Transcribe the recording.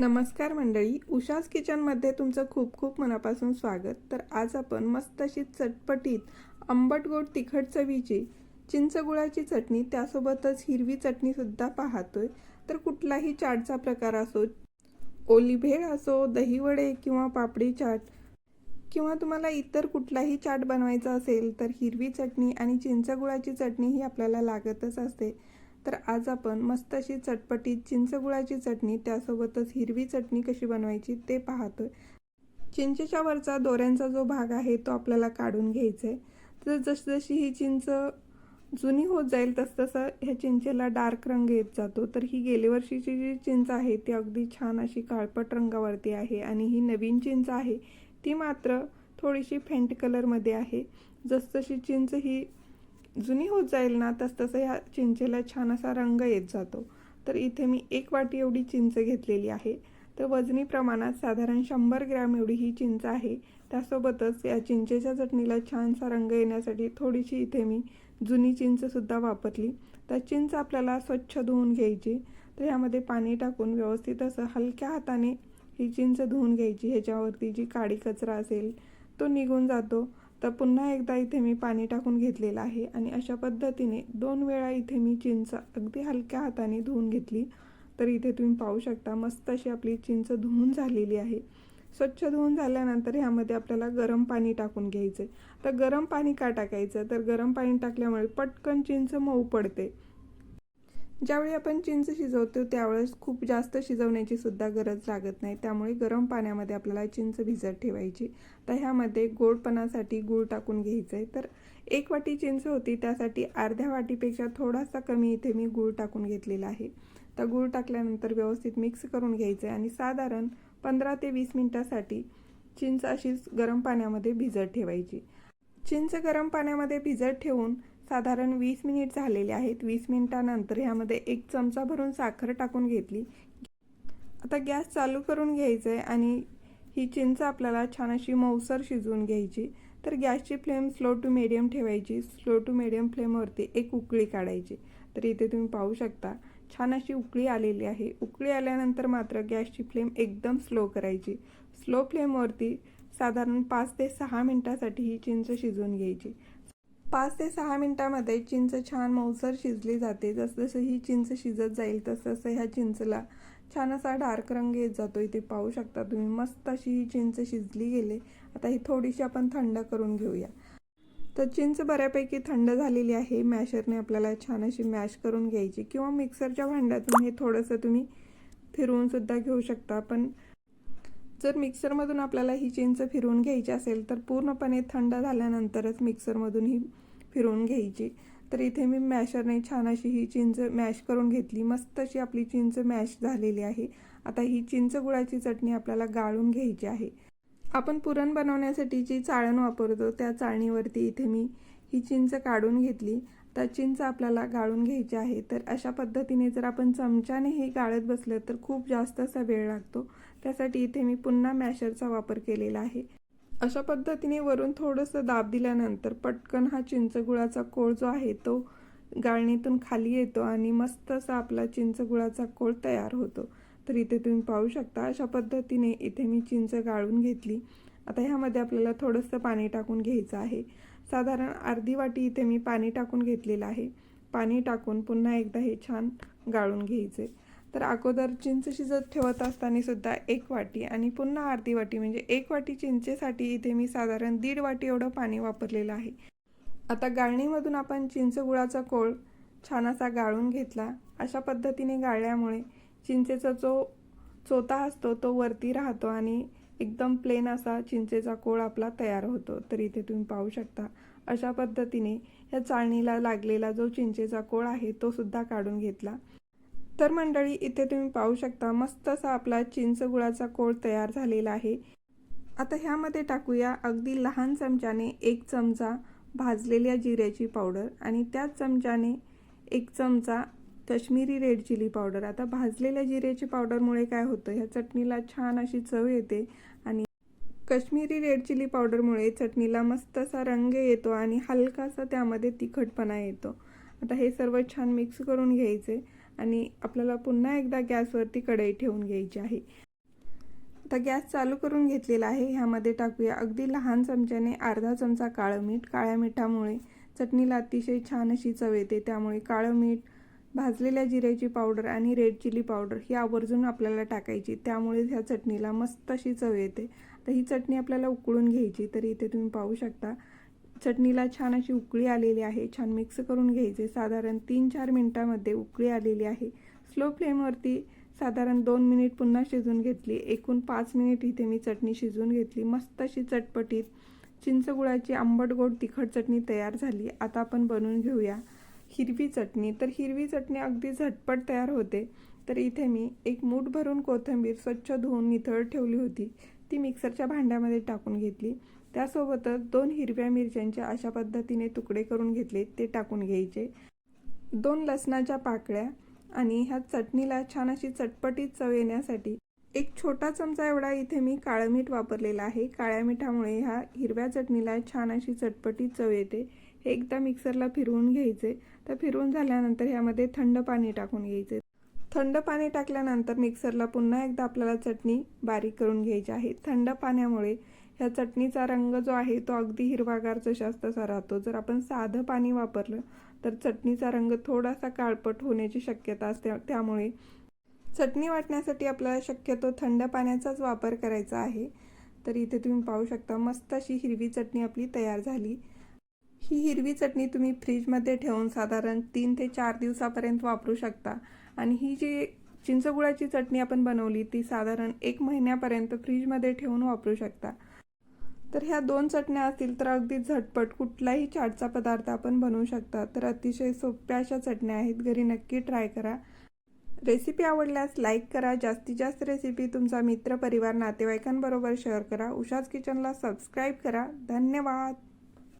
नमस्कार मंडळी उषास किचनमध्ये तुमचं खूप खूप मनापासून स्वागत. तर आज आपण मस्त अशी चटपटीत आंबट गोड तिखट चवीची चिंचगुळाची चटणी त्यासोबतच हिरवी चटणीसुद्धा पाहतोय. तर कुठलाही चाटचा प्रकार असो ओली भेळ असो दहीवडे किंवा पापडी चाट किंवा तुम्हाला इतर कुठलाही चाट बनवायचा असेल तर हिरवी चटणी आणि चिंचगुळाची चटणी ही आपल्याला लागतच असते. तर आज आपण मस्त अशी चटपटीत चिंचगुळाची चटणी त्यासोबतच हिरवी चटणी कशी बनवायची ते पाहतोय. चिंचेच्या वरचा दोऱ्यांचा जो भाग आहे तो आपल्याला काढून घ्यायचा आहे तर जसजशी ही चिंच जुनी होत जाईल तसतसं ह्या चिंचेला डार्क रंग येत जातो. तर ही गेल्या वर्षीची जी चिंच आहे ती अगदी छान अशी काळपट रंगावरती आहे आणि ही नवीन चिंच आहे. ती मात्र थोडीशी फेंट कलरमध्ये आहे. जसजशी चिंच ही जुनी होत जाईल ना तसतसं ह्या चिंचेला छान असा रंग येत जातो. तर इथे मी एक वाटी एवढी चिंच घेतलेली आहे. तर वजनी प्रमाणात साधारण शंभर ग्रॅम एवढी ही चिंच आहे. त्यासोबतच या चिंचेच्या चटणीला छानसा रंग येण्यासाठी थोडीशी इथे मी जुनी चिंचसुद्धा वापरली. तर चिंच आपल्याला स्वच्छ धुवून घ्यायची. तर ह्यामध्ये पाणी टाकून व्यवस्थित असं हलक्या हाताने ही चिंच धुवून घ्यायची. ह्याच्यावरती जी काडी कचरा असेल तो निघून जातो. तर पुन्हा एकदा इथे मी पाणी टाकून घेतलेलं आहे आणि अशा पद्धतीने दोन वेळा इथे मी चिंच अगदी हलक्या हाताने धुवून घेतली. तर इथे तुम्ही पाहू शकता मस्त अशी आपली चिंच धुवून झालेली आहे. स्वच्छ धुवून झाल्यानंतर ह्यामध्ये आपल्याला गरम पाणी टाकून घ्यायचं तर गरम पाणी का टाकायचं? तर गरम पाणी टाकल्यामुळे पटकन चिंच मऊ पडते. ज्यावेळी आपण चिंच शिजवतो त्यावेळेस खूप जास्त शिजवण्याची सुद्धा गरज लागत नाही. त्यामुळे गरम पाण्यामध्ये आपल्याला चिंच भिजत ठेवायची. तर ह्यामध्ये गोडपणासाठी गूळ टाकून घ्यायचं आहे तर एक वाटी चिंच होती त्यासाठी अर्ध्या वाटीपेक्षा थोडासा कमी इथे मी गूळ टाकून घेतलेला आहे. तर गूळ टाकल्यानंतर व्यवस्थित मिक्स करून घ्यायचं आहे आणि साधारण पंधरा ते वीस मिनटासाठी चिंच अशीच गरम पाण्यामध्ये भिजत ठेवायची. चिंच गरम पाण्यामध्ये भिजत ठेवून साधारण वीस मिनिट झालेले आहेत. वीस मिनिटानंतर ह्यामध्ये एक चमचा भरून साखर टाकून घेतली. आता गॅस चालू करून घ्यायचं आहे आणि ही चिंच आपल्याला छान अशी मऊसर शिजवून घ्यायची. तर गॅसची फ्लेम स्लो टू मिडियम ठेवायची. स्लो टू मिडियम फ्लेमवरती एक उकळी काढायची. तर इथे तुम्ही पाहू शकता छान अशी उकळी आलेली आहे. उकळी आल्यानंतर मात्र गॅसची फ्लेम एकदम स्लो करायची. स्लो फ्लेमवरती साधारण पाच ते सहा मिनटासाठी ही चिंच शिजवून घ्यायची. पाच ते सहा मिनटामध्ये चिंच छान मऊसर शिजली जाते. जसजसं ही चिंच शिजत जाईल तसतसं ह्या चिंचला छान असा डार्क रंग येत जातो. इथे पाहू शकता तुम्ही मस्त अशी ही चिंच शिजली गेले. आता ही थोडीशी आपण थंड करून घेऊया. तर चिंच बऱ्यापैकी थंड झालेली आहे. मॅशरने आपल्याला छान अशी मॅश करून घ्यायची. किंवा मिक्सरच्या भांड्यातून हे थोडंसं तुम्ही फिरवूनसुद्धा घेऊ शकता. पण जर मिक्सरमधून आपल्याला ही चिंच फिरवून घ्यायची असेल तर पूर्णपणे थंड झाल्यानंतरच मिक्सरमधून ही फिरवून घ्यायची. तर इथे मी मॅशरने छान अशी ही चिंच मॅश करून घेतली. मस्त अशी आपली चिंच मॅश झालेली आहे. आता ही चिंच गुळाची चटणी आपल्याला गाळून घ्यायची आहे. आपण पुरण बनवण्यासाठी जी चाळण वापरतो त्या चाळणीवरती इथे मी ही चिंच काढून घेतली. तर चिंच आपल्याला गाळून घ्यायची आहे. तर अशा पद्धतीने जर आपण चमच्याने हे गाळत बसलं तर खूप जास्त असा वेळ लागतो. त्यासाठी इथे मी पुन्हा मॅशरचा वापर केलेला आहे. अशा पद्धतीने वरून थोडंसं दाब दिल्यानंतर पटकन हा चिंचगुळाचा कोळ जो आहे तो गाळणीतून खाली येतो आणि मस्त असा आपला चिंचगुळाचा कोळ तयार होतो. तर इथे तुम्ही पाहू शकता अशा पद्धतीने इथे मी चिंच गाळून घेतली. आता ह्यामध्ये आपल्याला थोडंसं पाणी टाकून घ्यायचं आहे. साधारण अर्धी वाटी इथे मी पाणी टाकून घेतलेलं आहे. पाणी टाकून पुन्हा एकदा हे छान गाळून घ्यायचे. तर अगोदर चिंच शिजत ठेवत असताना सुद्धा एक वाटी आणि पुन्हा अर्धी वाटी म्हणजे एक वाटी चिंचेसाठी इथे मी साधारण दीड वाटी एवढं पाणी वापरलेलं आहे. आता गाळणीमधून आपण चिंच गुळाचा कोळ छान असा गाळून घेतला. अशा पद्धतीने गाळल्यामुळे चिंचेचा जो चोता असतो तो वरती राहतो आणि एकदम प्लेन असा चिंचेचा कोळ आपला तयार होतो. तर इथे तुम्ही पाहू शकता अशा पद्धतीने या चाळणीला लागलेला जो चिंचेचा कोळ आहे तो सुद्धा काढून घेतला. तर मंडळी इथे तुम्ही पाहू शकता मस्त असा आपला चिंच गुळाचा कोळ तयार झालेला आहे. आता ह्यामध्ये टाकूया अगदी लहान चमच्याने एक चमचा भाजलेल्या जिऱ्याची पावडर आणि त्याच चमच्याने एक चमचा कश्मीरी रेड चिली पावडर. आता भाजलेल्या जिऱ्याची पावडरमुळे काय होतं? ह्या चटणीला छान अशी चव येते आणि कश्मीरी रेड चिली पावडरमुळे चटणीला मस्त असा रंग येतो आणि हलकासा त्यामध्ये तिखटपणा येतो. आता हे सर्व छान मिक्स करून घ्यायचे आणि आपल्याला पुन्हा एकदा गॅसवरती कढई ठेवून घ्यायची आहे. आता गॅस चालू करून घेतलेला आहे. ह्यामध्ये टाकूया अगदी लहान चमच्याने अर्धा चमचा काळं मीठ. काळ्या मिठामुळे चटणीला अतिशय छान अशी चव येते. त्यामुळे काळं मीठ भाजलेल्या जिऱ्याची पावडर आणि रेड चिली पावडर ही आवर्जून आपल्याला टाकायची. त्यामुळे ह्या चटणीला मस्त अशी चव येते. तर ही चटणी आपल्याला उकळून घ्यायची. तर इथे तुम्ही पाहू शकता. चटणीला छान अशी उकळी आलेली आहे. छान मिक्स करून घ्यायचे. साधारण तीन चार मिनटामध्ये उकळी आलेली आहे. स्लो फ्लेमवरती साधारण दोन मिनिट पुन्हा शिजवून घेतली. एकूण पाच मिनिट इथे मी चटणी शिजवून घेतली. मस्त अशी चटपटीत चिंचगुळाची आंबट गोड तिखट चटणी तयार झाली. आता आपण बनवून घेऊया. हिरवी चटणी. तर हिरवी चटणी अगदी झटपट तयार होते. तर इथे मी एक मूठ भरून कोथिंबीर स्वच्छ धुवून निथळ ठेवली होती. ती मिक्सरच्या भांड्यामध्ये टाकून घेतली. त्यासोबतच दोन हिरव्या मिरच्यांचे अशा पद्धतीने तुकडे करून घेतले. ते टाकून घ्यायचे. दोन लसणाच्या पाकळ्या आणि ह्या चटणीला छान अशी चटपटीत चव येण्यासाठी एक छोटा चमचा एवढा इथे मी काळं मीठ वापरलेलं आहे. काळ्या मिठामुळे ह्या हिरव्या चटणीला छान अशी चटपटीत चव येते. हे एकदा मिक्सरला फिरवून घ्यायचे. तर फिरवून झाल्यानंतर ह्यामध्ये थंड पाणी टाकून घ्यायचे. थंड पाणी टाकल्यानंतर मिक्सरला पुन्हा एकदा आपल्याला चटणी बारीक करून घ्यायची आहे. थंड पाण्यामुळे ह्या चटणीचा रंग जो आहे तो अगदी हिरवागार जशाच तसा राहतो. जर आपण साधं पाणी वापरलं तर चटणीचा रंग थोडासा काळपट होण्याची शक्यता असते. त्यामुळे चटणी वाटण्यासाठी आपल्याला शक्यतो थंड पाण्याचाच वापर करायचा आहे. तर इथे तुम्ही पाहू शकता मस्त अशी हिरवी चटणी आपली तयार झाली. ही हिरवी चटणी तुम्ही फ्रीजमध्ये ठेवून साधारण तीन ते चार दिवसापर्यंत वापरू शकता. आणि ही जी चिंचगुळाची चटणी आपण बनवली ती साधारण एक महिन्यापर्यंत फ्रीजमध्ये ठेवून वापरू शकता. तर ह्या दोन चटण्या असतील तर अगदी झटपट कुठलाही चाटचा पदार्थ आपण बनवू शकता. तर अतिशय सोप्या अशा चटण्या आहेत घरी नक्की ट्राय करा. रेसिपी आवडल्यास लाईक करा. जास्तीत जास्त रेसिपी तुमचा मित्र परिवार नातेवाईकांबरोबर शेअर करा. उषाच किचनला सबस्क्राईब करा. धन्यवाद!